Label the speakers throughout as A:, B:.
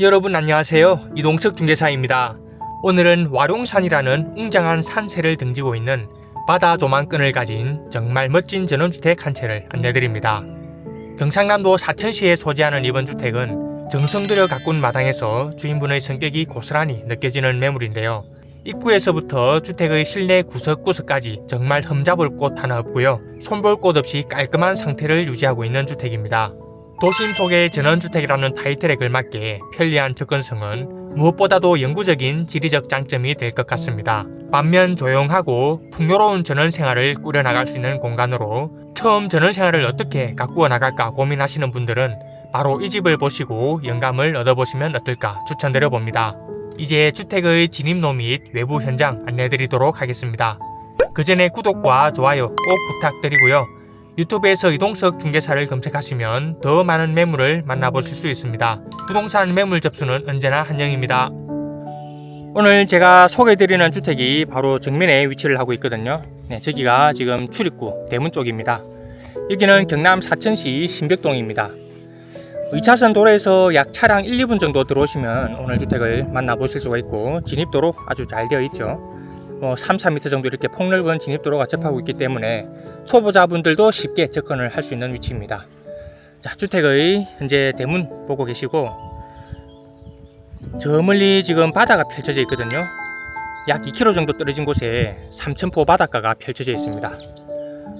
A: 여러분 안녕하세요. 이동석 중개사입니다. 오늘은 와룡산이라는 웅장한 산세를 등지고 있는 바다 조망권을 가진 정말 멋진 전원주택 한 채를 안내드립니다. 경상남도 사천시에 소재하는 이번 주택은 정성 들여 가꾼 마당에서 주인분의 성격이 고스란히 느껴지는 매물인데요. 입구에서부터 주택의 실내 구석구석까지 정말 흠잡을 곳 하나 없고요. 손볼 곳 없이 깔끔한 상태를 유지하고 있는 주택입니다. 도심 속의 전원주택이라는 타이틀에 걸맞게 편리한 접근성은 무엇보다도 영구적인 지리적 장점이 될 것 같습니다. 반면 조용하고 풍요로운 전원 생활을 꾸려나갈 수 있는 공간으로 처음 전원 생활을 어떻게 가꾸어 나갈까 고민하시는 분들은 바로 이 집을 보시고 영감을 얻어보시면 어떨까 추천드려 봅니다. 이제 주택의 진입로 및 외부 현장 안내드리도록 하겠습니다. 그 전에 구독과 좋아요 꼭 부탁드리고요. 유튜브에서 이동석 중개사를 검색하시면 더 많은 매물을 만나보실 수 있습니다. 부동산 매물 접수는 언제나 한정입니다. 오늘 제가 소개해드리는 주택이 바로 정면에 위치를 하고 있거든요. 네, 저기가 지금 출입구 대문 쪽입니다. 여기는 경남 사천시 신백동입니다. 2차선 도로에서 약 차량 1, 2분 정도 들어오시면 오늘 주택을 만나보실 수가 있고 진입도로 아주 잘 되어 있죠. 뭐 3, 4m 정도 이렇게 폭넓은 진입도로가 접하고 있기 때문에 초보자분들도 쉽게 접근을 할 수 있는 위치입니다. 자, 주택의 현재 대문 보고 계시고 저 멀리 지금 바다가 펼쳐져 있거든요. 약 2km 정도 떨어진 곳에 삼천포 바닷가가 펼쳐져 있습니다.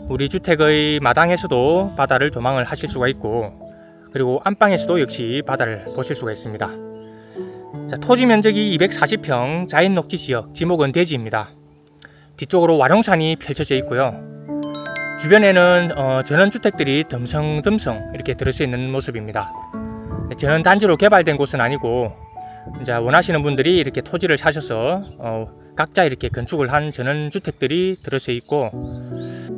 A: 우리 주택의 마당에서도 바다를 조망을 하실 수가 있고 그리고 안방에서도 역시 바다를 보실 수가 있습니다. 자, 토지 면적이 240평 자연 녹지 지역 지목은 대지입니다. 뒤쪽으로 와룡산이 펼쳐져 있고요. 주변에는 어, 전원주택들이 덤성덤성 이렇게 들어서 있는 모습입니다. 전원 단지로 개발된 곳은 아니고 이제 원하시는 분들이 이렇게 토지를 사셔서 어, 각자 이렇게 건축을 한 전원주택들이 들어서 있고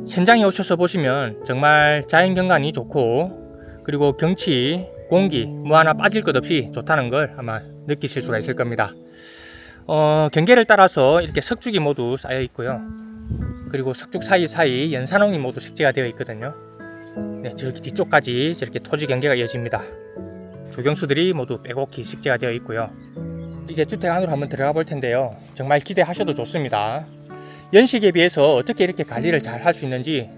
A: 현장에 오셔서 보시면 정말 자연 경관이 좋고 그리고 경치, 공기 뭐 하나 빠질 것 없이 좋다는 걸 아마 느끼실 수가 있을 겁니다. 어, 경계를 따라서 이렇게 석축이 모두 쌓여 있고요. 그리고 석축 사이사이 연산홍이 모두 식재가 되어 있거든요. 네, 저기 뒤쪽까지 저렇게 토지 경계가 이어집니다. 조경수들이 모두 빼곡히 식재가 되어 있고요. 이제 주택 안으로 한번 들어가 볼 텐데요. 정말 기대하셔도 좋습니다. 연식에 비해서 어떻게 이렇게 관리를 잘 할 수 있는지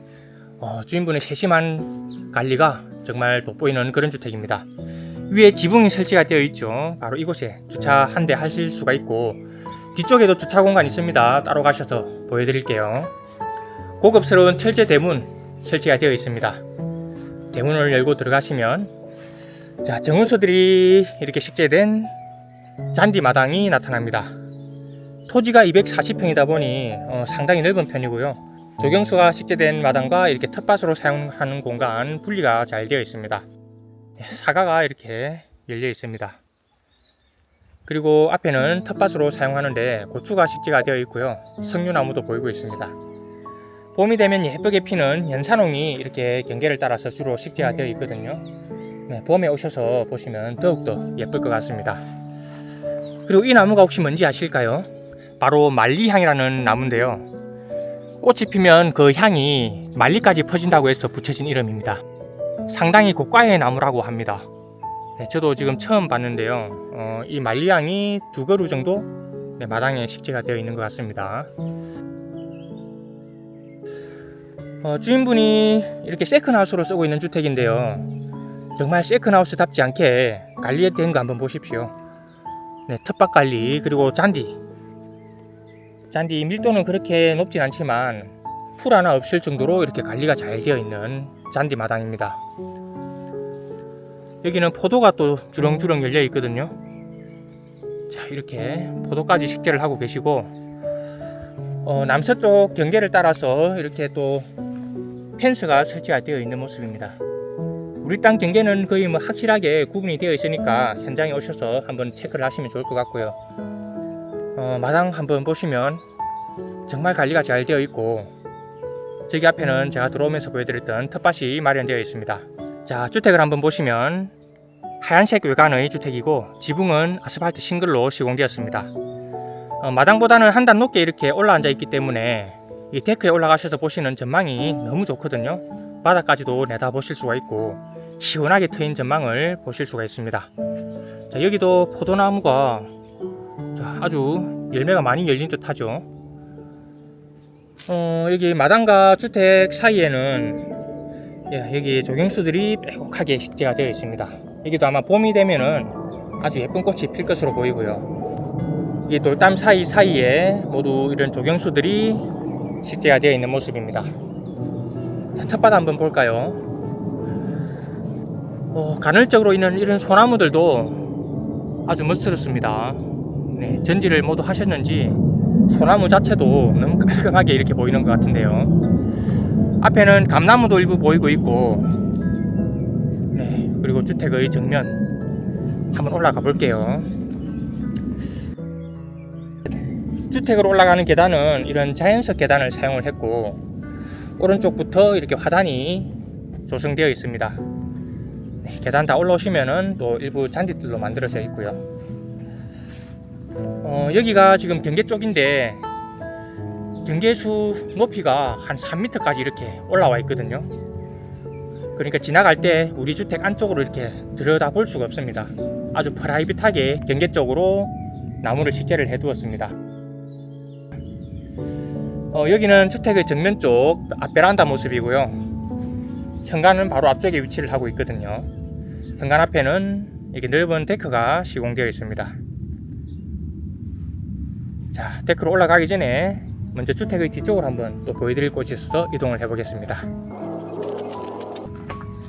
A: 어, 주인분의 세심한 관리가 정말 돋보이는 그런 주택입니다. 위에 지붕이 설치가 되어 있죠. 바로 이곳에 주차 한 대 하실 수가 있고 뒤쪽에도 주차 공간 있습니다. 따로 가셔서 보여드릴게요. 고급스러운 철제 대문 설치가 되어 있습니다. 대문을 열고 들어가시면 자 정원소들이 이렇게 식재된 잔디 마당이 나타납니다. 토지가 240평이다 보니 어, 상당히 넓은 편이고요. 조경수가 식재된 마당과 이렇게 텃밭으로 사용하는 공간 분리가 잘 되어 있습니다. 사과가 이렇게 열려 있습니다. 그리고 앞에는 텃밭으로 사용하는데 고추가 식재가 되어 있고요. 석류나무도 보이고 있습니다. 봄이 되면 예쁘게 피는 연산홍이 이렇게 경계를 따라서 주로 식재가 되어 있거든요. 네, 봄에 오셔서 보시면 더욱더 예쁠 것 같습니다. 그리고 이 나무가 혹시 뭔지 아실까요? 바로 말리향이라는 나무인데요. 꽃이 피면 그 향이 말리까지 퍼진다고 해서 붙여진 이름입니다. 상당히 고가의 나무라고 합니다. 네, 저도 지금 처음 봤는데요. 어, 이 말리향이 두 그루 정도 네, 마당에 식재가 되어 있는 것 같습니다. 어, 주인분이 이렇게 세컨하우스로 쓰고 있는 주택인데요. 정말 세컨하우스답지 않게 관리된 거 한번 보십시오. 네, 텃밭 관리 그리고 잔디. 잔디 밀도는 그렇게 높진 않지만 풀 하나 없을 정도로 이렇게 관리가 잘 되어 있는 잔디 마당입니다. 여기는 포도가 또 주렁주렁 열려 있거든요. 자, 이렇게 포도까지 식재를 하고 계시고 어, 남서쪽 경계를 따라서 이렇게 또 펜스가 설치가 되어 있는 모습입니다. 우리 땅 경계는 거의 뭐 확실하게 구분이 되어 있으니까 현장에 오셔서 한번 체크를 하시면 좋을 것 같고요. 어, 마당 한번 보시면 정말 관리가 잘 되어 있고 저기 앞에는 제가 들어오면서 보여드렸던 텃밭이 마련되어 있습니다. 자 주택을 한번 보시면 하얀색 외관의 주택이고 지붕은 아스팔트 싱글로 시공되었습니다. 어, 마당보다는 한 단 높게 이렇게 올라앉아 있기 때문에 이 데크에 올라가셔서 보시는 전망이 너무 좋거든요. 바닥까지도 내다보실 수가 있고 시원하게 트인 전망을 보실 수가 있습니다. 자, 여기도 포도나무가 자, 아주 열매가 많이 열린 듯 하죠. 어, 여기 마당과 주택 사이에는 예, 여기 조경수들이 빼곡하게 식재가 되어 있습니다. 여기도 아마 봄이 되면은 아주 예쁜 꽃이 필 것으로 보이고요. 이 돌담 사이 사이에 모두 이런 조경수들이 식재가 되어 있는 모습입니다. 자, 텃밭 한번 볼까요? 어, 간헐적으로 있는 이런 소나무들도 아주 멋스럽습니다. 네, 전지를 모두 하셨는지 소나무 자체도 너무 깔끔하게 이렇게 보이는 것 같은데요. 앞에는 감나무도 일부 보이고 있고, 네, 그리고 주택의 정면 한번 올라가 볼게요. 주택으로 올라가는 계단은 이런 자연석 계단을 사용을 했고, 오른쪽부터 이렇게 화단이 조성되어 있습니다. 네, 계단 다 올라오시면은 또 일부 잔디들로 만들어져 있고요. 어, 여기가 지금 경계 쪽인데 경계수 높이가 한 3m까지 이렇게 올라와 있거든요. 그러니까 지나갈 때 우리 주택 안쪽으로 이렇게 들여다 볼 수가 없습니다. 아주 프라이빗하게 경계 쪽으로 나무를 식재를 해 두었습니다. 어, 여기는 주택의 정면 쪽 앞베란다 모습이고요. 현관은 바로 앞쪽에 위치를 하고 있거든요. 현관 앞에는 이렇게 넓은 데크가 시공되어 있습니다. 자, 데크로 올라가기 전에 먼저 주택의 뒤쪽을 한번 또 보여드릴 곳이 있어서 이동을 해보겠습니다.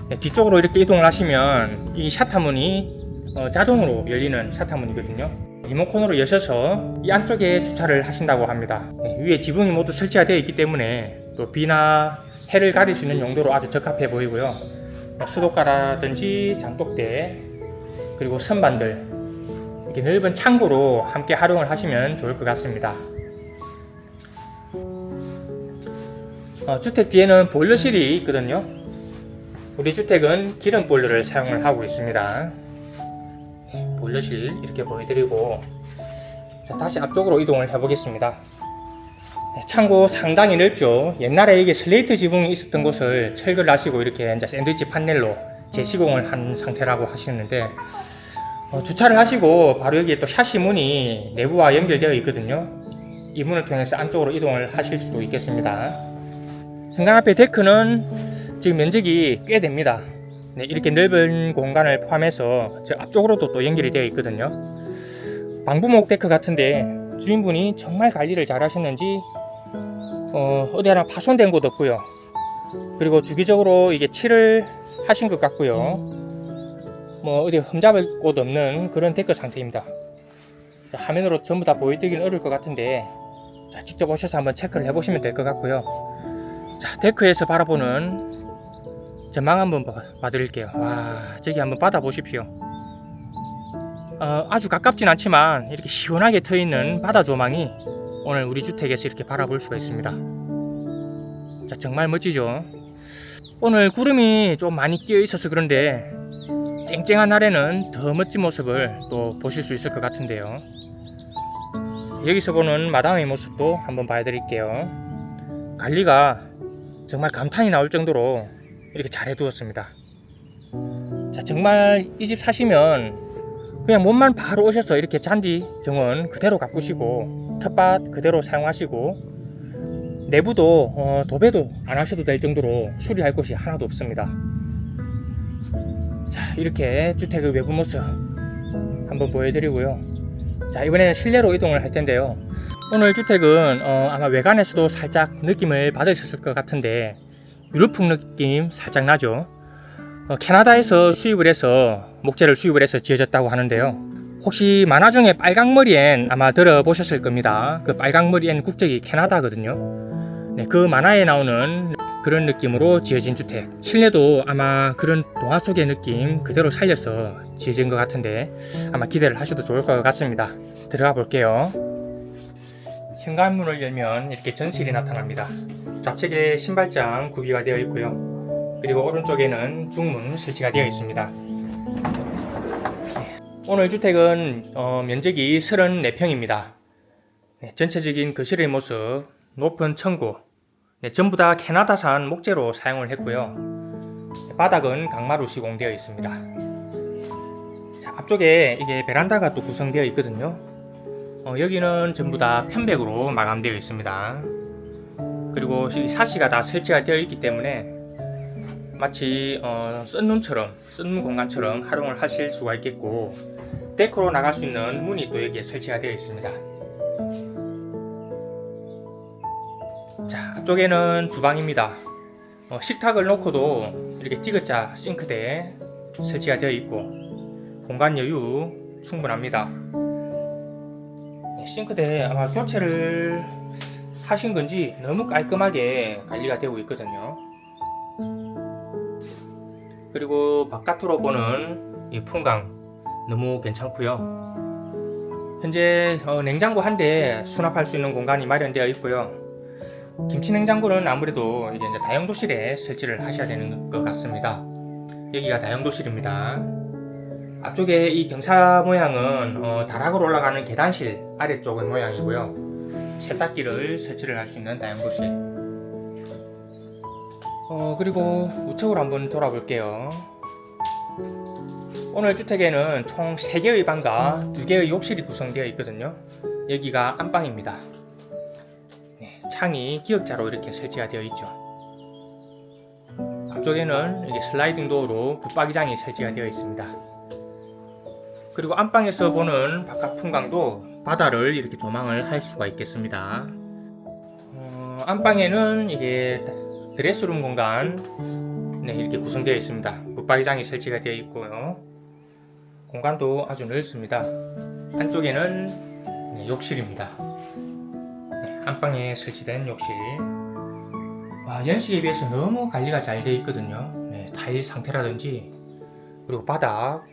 A: 네, 뒤쪽으로 이렇게 이동을 하시면 이 샤타문이 어, 자동으로 열리는 샤타문이거든요. 리모컨으로 여셔서 이 안쪽에 주차를 하신다고 합니다. 네, 위에 지붕이 모두 설치가 되어 있기 때문에 또 비나 해를 가릴 수 있는 용도로 아주 적합해 보이고요. 뭐 수도가라든지 장독대 그리고 선반들 이렇게 넓은 창고로 함께 활용을 하시면 좋을 것 같습니다. 어, 주택 뒤에는 보일러실이 있거든요. 우리 주택은 기름 보일러를 사용을 하고 있습니다. 네, 보일러실 이렇게 보여드리고 자, 다시 앞쪽으로 이동을 해보겠습니다. 네, 창고 상당히 넓죠. 옛날에 이게 슬레이트 지붕이 있었던 곳을 철거를 하시고 이렇게 이제 샌드위치 판넬로 재시공을 한 상태라고 하시는데 어, 주차를 하시고 바로 여기에 또 샤시 문이 내부와 연결되어 있거든요. 이 문을 통해서 안쪽으로 이동을 하실 수도 있겠습니다. 현관 앞에 데크는 지금 면적이 꽤 됩니다. 네, 이렇게 넓은 공간을 포함해서 저 앞쪽으로도 또 연결이 되어 있거든요. 방부목 데크 같은데 주인분이 정말 관리를 잘 하셨는지 어, 어디 하나 파손된 곳 없고요. 그리고 주기적으로 이게 칠을 하신 것 같고요. 뭐 어디 흠잡을 곳 없는 그런 데크 상태입니다. 자, 화면으로 전부 다 보여드리긴 어려울 것 같은데 자, 직접 오셔서 한번 체크를 해보시면 될 것 같고요. 자, 데크에서 바라보는 전망 한번 봐- 봐드릴게요. 와, 저기 한번 받아보십시오. 어, 아주 가깝진 않지만 이렇게 시원하게 트여 있는 바다 조망이 오늘 우리 주택에서 이렇게 바라볼 수가 있습니다. 자, 정말 멋지죠? 오늘 구름이 좀 많이 끼어 있어서 그런데 쨍쨍한 날에는 더 멋진 모습을 또 보실 수 있을 것 같은데요. 여기서 보는 마당의 모습도 한번 봐드릴게요. 관리가 정말 감탄이 나올 정도로 이렇게 잘 해두었습니다. 자, 정말 이 집 사시면 그냥 몸만 바로 오셔서 이렇게 잔디 정원 그대로 가꾸시고 텃밭 그대로 사용하시고 내부도 어, 도배도 안 하셔도 될 정도로 수리할 곳이 하나도 없습니다. 자, 이렇게 주택의 외부 모습 한번 보여드리고요. 자, 이번에는 실내로 이동을 할 텐데요. 오늘 주택은 어, 아마 외관에서도 살짝 느낌을 받으셨을 것 같은데 유럽풍 느낌 살짝 나죠. 어, 캐나다에서 수입을 해서 목재를 수입을 해서 지어졌다고 하는데요. 혹시 만화 중에 빨강머리엔 아마 들어보셨을 겁니다. 그 빨강머리엔 국적이 캐나다거든요. 네, 그 만화에 나오는 그런 느낌으로 지어진 주택. 실내도 아마 그런 동화 속의 느낌 그대로 살려서 지어진 것 같은데 아마 기대를 하셔도 좋을 것 같습니다. 들어가 볼게요. 현관문을 열면 이렇게 전실이 나타납니다. 좌측에 신발장 구비가 되어 있고요. 그리고 오른쪽에는 중문 설치가 되어 있습니다. 오늘 주택은 어, 면적이 34평입니다. 전체적인 거실의 모습, 높은 청구, 네, 전부 다 캐나다산 목재로 사용을 했고요. 바닥은 강마루 시공되어 있습니다. 자, 앞쪽에 이게 베란다가 또 구성되어 있거든요. 어, 여기는 전부 다 편백으로 마감되어 있습니다. 그리고 이 사시가 다 설치가 되어 있기 때문에 마치 어, 썬룸처럼 썬룸 공간처럼 활용을 하실 수가 있겠고 데코로 나갈 수 있는 문이 또 여기에 설치가 되어 있습니다. 자 앞쪽에는 주방입니다. 어, 식탁을 놓고도 이렇게 디귿자 싱크대 설치가 되어 있고 공간 여유 충분합니다. 네, 싱크대 아마 교체를 하신 건지 너무 깔끔하게 관리가 되고 있거든요. 그리고 바깥으로 보는 이 풍광 너무 괜찮고요. 현재 어, 냉장고 한 대 수납할 수 있는 공간이 마련되어 있고요. 김치 냉장고는 아무래도 이게 이제 다용도실에 설치를 하셔야 되는 것 같습니다. 여기가 다용도실입니다. 앞쪽에 이 경사 모양은 어, 다락으로 올라가는 계단실 아래쪽의 모양이고요. 세탁기를 설치를 할 수 있는 다용도실. 어, 그리고 우측으로 한번 돌아볼게요. 오늘 주택에는 총 3개의 방과 2개의 욕실이 구성되어 있거든요. 여기가 안방입니다. 네, 창이 기역자로 이렇게 설치가 되어 있죠. 앞쪽에는 이게 슬라이딩 도어로 붙박이장이 설치가 되어 있습니다. 그리고 안방에서 보는 바깥 풍광도 바다를 이렇게 조망을 할 수가 있겠습니다. 어, 안방에는 이게 드레스룸 공간 네, 이렇게 구성되어 있습니다. 붙박이장이 설치가 되어 있고요. 공간도 아주 넓습니다. 안쪽에는 네, 욕실입니다. 네, 안방에 설치된 욕실. 와, 연식에 비해서 너무 관리가 잘 되어 있거든요. 네, 타일 상태라든지 그리고 바닥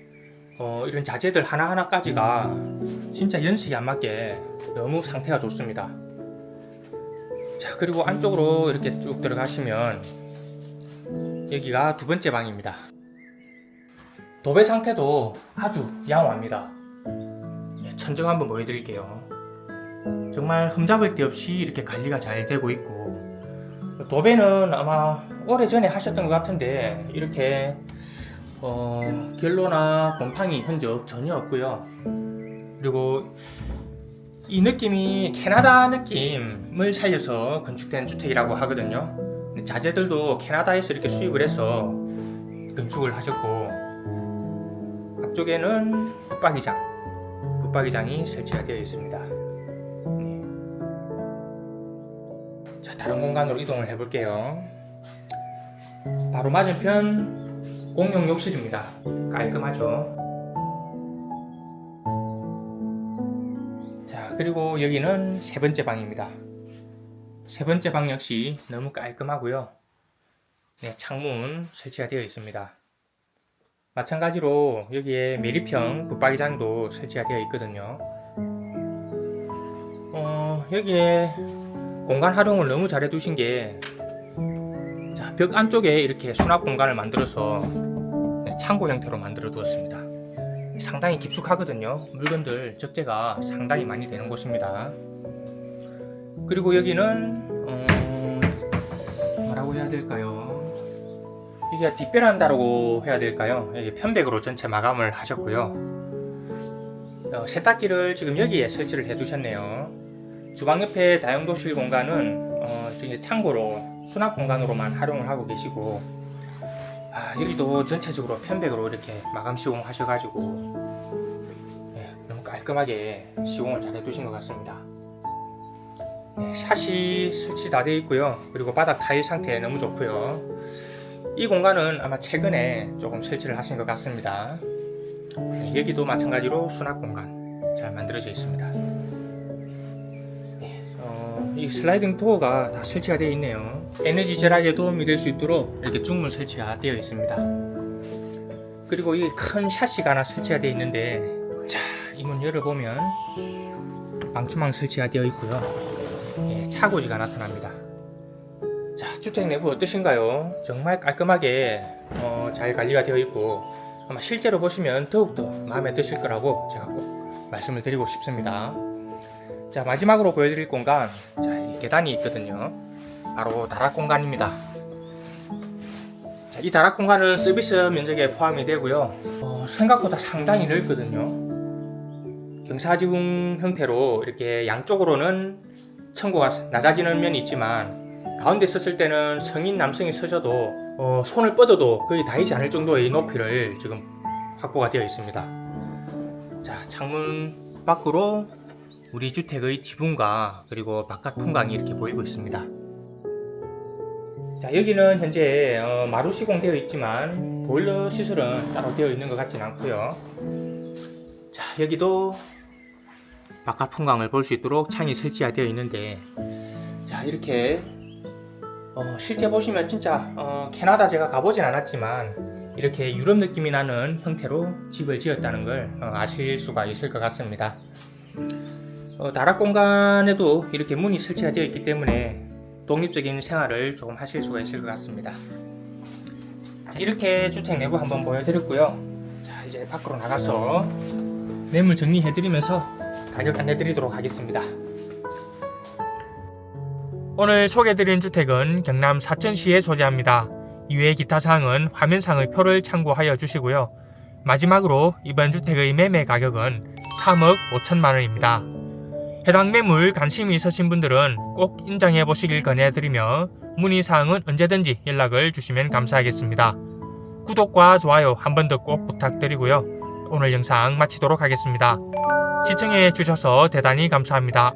A: 어, 이런 자재들 하나하나까지가 진짜 연식에 안 맞게 너무 상태가 좋습니다. 자, 그리고 안쪽으로 이렇게 쭉 들어가시면 여기가 두 번째 방입니다. 도배 상태도 아주 양호합니다. 네, 천정 한번 보여드릴게요. 정말 흠잡을 데 없이 이렇게 관리가 잘 되고 있고 도배는 아마 오래 전에 하셨던 것 같은데 이렇게 어, 결로나 곰팡이 흔적 전혀 없고요. 그리고 이 느낌이 캐나다 느낌을 살려서 건축된 주택이라고 하거든요. 자재들도 캐나다에서 이렇게 수입을 해서 건축을 하셨고 앞쪽에는 붙박이장, 붙박이장이 설치가 되어 있습니다. 자, 다른 공간으로 이동을 해볼게요. 바로 맞은편 공용 욕실입니다. 깔끔하죠? 자, 그리고 여기는 세 번째 방입니다. 세 번째 방 역시 너무 깔끔하고요. 네, 창문 설치가 되어 있습니다. 마찬가지로 여기에 메리평 붙박이장도 설치가 되어 있거든요. 어, 여기에 공간 활용을 너무 잘 해두신 게, 자, 벽 안쪽에 이렇게 수납 공간을 만들어서 네, 창고 형태로 만들어 두었습니다. 상당히 깊숙하거든요. 물건들 적재가 상당히 많이 되는 곳입니다. 그리고 여기는 어, 뭐라고 해야 될까요? 이게 뒷베란다라고 해야 될까요? 여기 편백으로 전체 마감을 하셨고요. 어, 세탁기를 지금 여기에 설치를 해두셨네요. 주방 옆에 다용도실 공간은 어, 창고로 수납 공간으로만 활용을 하고 계시고 아, 여기도 전체적으로 편백으로 이렇게 마감 시공 하셔가지고 네, 너무 깔끔하게 시공을 잘 해두신 것 같습니다. 네, 샷이 설치 다 되어 있고요. 그리고 바닥 타일 상태 너무 좋고요. 이 공간은 아마 최근에 조금 설치를 하신 것 같습니다. 네, 여기도 마찬가지로 수납 공간 잘 만들어져 있습니다. 이 슬라이딩 도어가 다 설치가 되어 있네요. 에너지 절약에 도움이 될 수 있도록 이렇게 중문 설치가 되어 있습니다. 그리고 이 큰 샤시가 하나 설치가 되어 있는데, 자, 이 문 열어보면 방충망 설치가 되어 있고요. 예, 차고지가 나타납니다. 자, 주택 내부 어떠신가요? 정말 깔끔하게 어, 잘 관리가 되어 있고 아마 실제로 보시면 더욱더 마음에 드실 거라고 제가 꼭 말씀을 드리고 싶습니다. 자, 마지막으로 보여드릴 공간, 자, 이 계단이 있거든요. 바로 다락 공간입니다. 자, 이 다락 공간은 서비스 면적에 포함이 되고요. 어, 생각보다 상당히 넓거든요. 경사지붕 형태로 이렇게 양쪽으로는 층고가 낮아지는 면이 있지만 가운데 섰을 때는 성인 남성이 서셔도 어, 손을 뻗어도 거의 닿이지 않을 정도의 높이를 지금 확보가 되어 있습니다. 자, 창문 밖으로 우리 주택의 지붕과 그리고 바깥 풍광이 이렇게 보이고 있습니다. 자, 여기는 현재 어, 마루 시공되어 있지만 보일러 시설은 따로 되어 있는 것 같진 않고요. 자, 여기도 바깥 풍광을 볼 수 있도록 창이 설치가 되어 있는데 자, 이렇게 어, 실제 보시면 진짜 어, 캐나다 제가 가보진 않았지만 이렇게 유럽 느낌이 나는 형태로 집을 지었다는 걸 어, 아실 수가 있을 것 같습니다. 어, 다락 공간에도 이렇게 문이 설치가 되어 있기 때문에 독립적인 생활을 조금 하실 수가 있을 것 같습니다. 자, 이렇게 주택 내부 한번 보여드렸고요. 자, 이제 밖으로 나가서 매물 정리해드리면서 가격 안내드리도록 하겠습니다. 오늘 소개드린 주택은 경남 사천시에 소재합니다. 이외의 기타 사항은 화면상의 표를 참고하여 주시고요. 마지막으로 이번 주택의 매매 가격은 3억 5천만 원입니다. 해당 매물 관심이 있으신 분들은 꼭 인정해 보시길 권해드리며 문의 사항은 언제든지 연락을 주시면 감사하겠습니다. 구독과 좋아요 한 번 더 꼭 부탁드리고요. 오늘 영상 마치도록 하겠습니다. 시청해 주셔서 대단히 감사합니다.